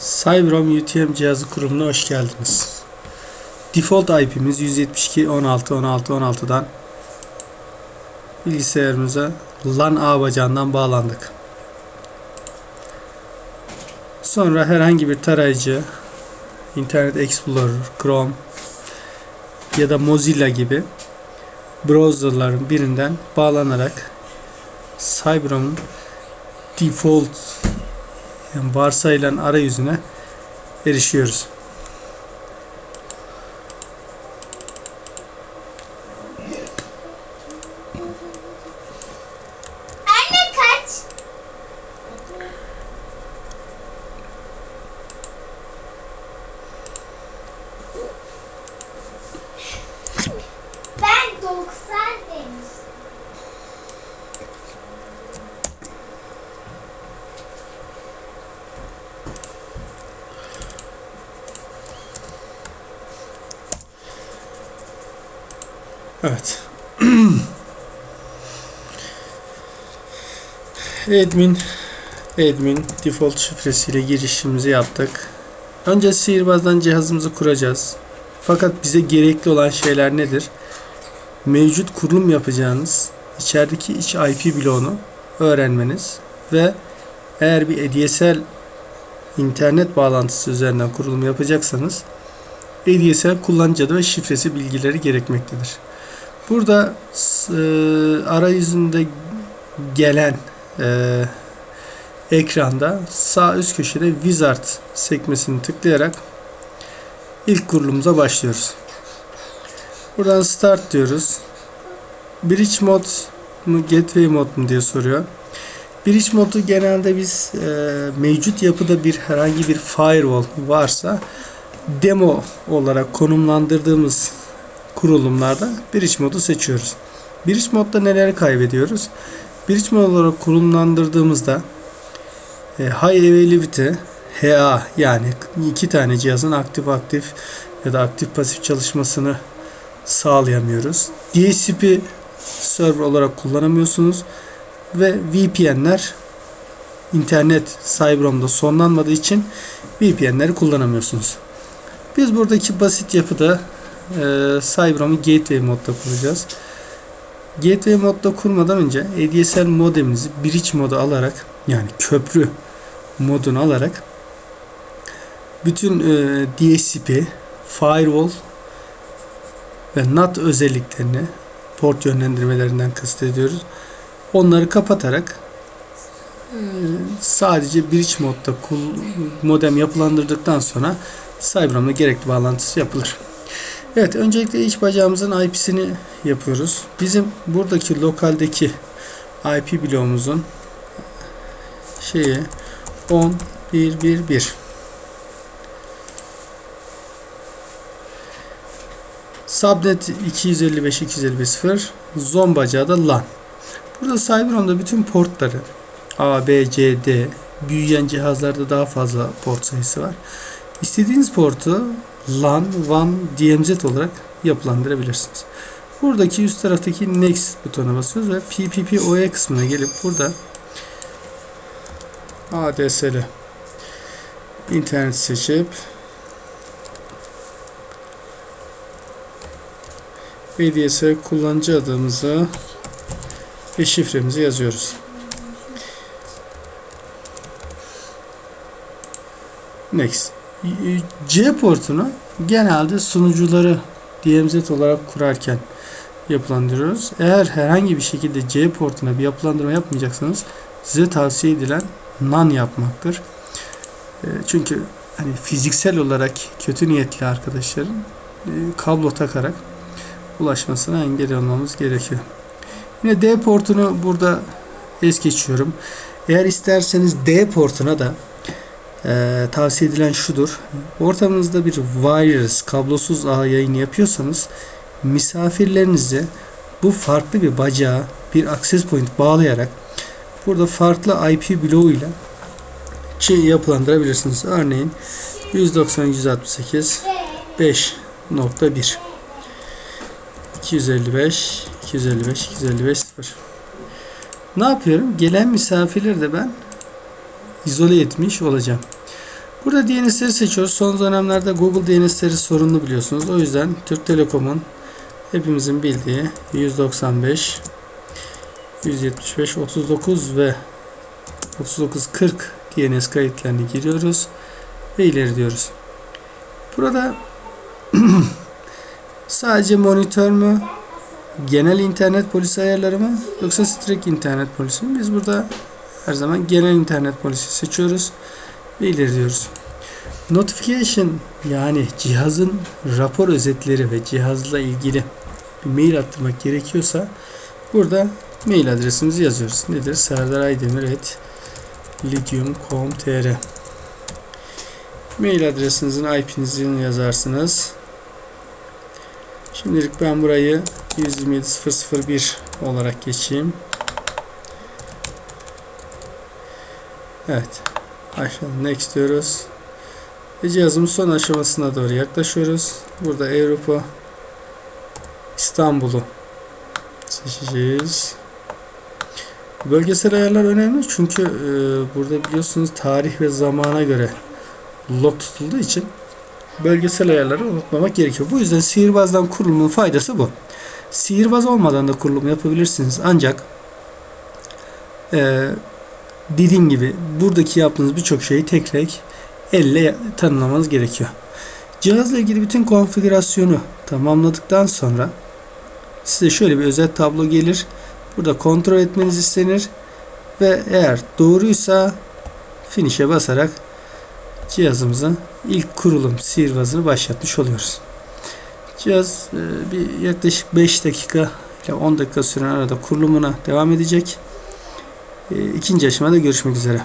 Cyberom UTM cihazı kurumuna hoş geldiniz. Default IP'miz 172.16.16.16'dan bilgisayarımıza LAN ağ bacağından bağlandık. Sonra herhangi bir tarayıcı, Internet Explorer, Chrome ya da Mozilla gibi browserların birinden bağlanarak Cyberom'un default varsayılan arayüzüne erişiyoruz. Evet. admin admin default şifresiyle girişimizi yaptık. Önce sihirbazdan cihazımızı kuracağız. Fakat bize gerekli olan şeyler nedir? Mevcut kurulum yapacağınız içerideki iç IP bloğunu öğrenmeniz ve eğer bir ADSL internet bağlantısı üzerinden kurulum yapacaksanız ADSL kullanıcı adı ve şifresi bilgileri gerekmektedir. Burada e, arayüzünde gelen e, ekranda sağ üst köşede Wizard sekmesini tıklayarak ilk kurulumuza başlıyoruz. Buradan Start diyoruz. Bridge mod mu Gateway mod mu diye soruyor. Bridge modu genelde biz e, mevcut yapıda bir herhangi bir firewall varsa demo olarak konumlandırdığımız kurulumlarda Bridge modu seçiyoruz. Bridge modda neleri kaybediyoruz? Bridge mod olarak kurumlandırdığımızda e, High Availability HA yani iki tane cihazın aktif aktif ya da aktif pasif çalışmasını sağlayamıyoruz. DHCP server olarak kullanamıyorsunuz ve VPN'ler internet Cyberom'da sonlanmadığı için VPN'leri kullanamıyorsunuz. Biz buradaki basit yapıda e, Cyberom'u Gateway modda kuracağız. Gateway modda kurmadan önce ADSL modemimizi bridge modu alarak yani köprü modunu alarak bütün e, DHCP, firewall ve NAT özelliklerini port yönlendirmelerinden kastediyoruz. Onları kapatarak e, sadece bridge modda modem yapılandırdıktan sonra Cyberom'la gerekli bağlantısı yapılır. Evet öncelikle iç bacağımızın IP'sini yapıyoruz. Bizim buradaki lokaldeki IP bloğumuzun şeyi 10 1 1 1 Subnet 255 255 0 Zon bacağı da LAN. Burada Cyberom'da bütün portları A, B, C, D büyüyen cihazlarda daha fazla port sayısı var. İstediğiniz portu LAN, WAN, DMZ olarak yapılandırabilirsiniz. Buradaki üst taraftaki Next butona basıyoruz ve PPPoE kısmına gelip burada ADSL internet seçip ADSL kullanıcı adımızı ve şifremizi yazıyoruz. Next. C portunu genelde sunucuları DMZ olarak kurarken yapılandırıyoruz. Eğer herhangi bir şekilde C portuna bir yapılandırma yapmayacaksanız size tavsiye edilen NAN yapmaktır. E, çünkü hani fiziksel olarak kötü niyetli arkadaşların e, kablo takarak ulaşmasına engel olmamız gerekiyor. Yine D portunu burada es geçiyorum. Eğer isterseniz D portuna da e, tavsiye edilen şudur. Ortamınızda bir wireless kablosuz ağ yayını yapıyorsanız misafirlerinizi bu farklı bir bacağa bir access point bağlayarak burada farklı IP bloğuyla şey yapılandırabilirsiniz. Örneğin 190 168 5.1 255 255 255 0 Ne yapıyorum? Gelen misafirleri de ben izole etmiş olacağım. Burada DNS'leri seçiyoruz. Son dönemlerde Google DNS'leri sorunlu biliyorsunuz. O yüzden Türk Telekom'un hepimizin bildiği 195 175 39 ve 3940 DNS kayıtlarını giriyoruz ve ileri diyoruz. Burada sadece monitör mü, genel internet polisi ayarları mı yoksa strict internet polisi mi? Biz burada her zaman genel internet polisi seçiyoruz ve ileri diyoruz. Notification yani cihazın rapor özetleri ve cihazla ilgili bir mail attırmak gerekiyorsa burada mail adresimizi yazıyoruz. Nedir? Serdar Aydemir et lidium.com.tr Mail adresinizin IP'nizi yazarsınız. Şimdilik ben burayı 127001 olarak geçeyim. Evet. Aşağı next diyoruz. Ve cihazımın son aşamasına doğru yaklaşıyoruz. Burada Avrupa İstanbul'u seçeceğiz. Bölgesel ayarlar önemli çünkü e, burada biliyorsunuz tarih ve zamana göre log tutulduğu için bölgesel ayarları unutmamak gerekiyor. Bu yüzden sihirbazdan kurulumun faydası bu. Sihirbaz olmadan da kurulum yapabilirsiniz. Ancak e, dediğim gibi buradaki yaptığınız birçok şeyi tek tek elle tanımlamanız gerekiyor. Cihazla ilgili bütün konfigürasyonu tamamladıktan sonra size şöyle bir özet tablo gelir. Burada kontrol etmeniz istenir ve eğer doğruysa finish'e basarak cihazımızın ilk kurulum sihirbazını başlatmış oluyoruz. Cihaz e, bir yaklaşık 5 dakika ile 10 dakika süren arada kurulumuna devam edecek. E, İkinci aşamada görüşmek üzere.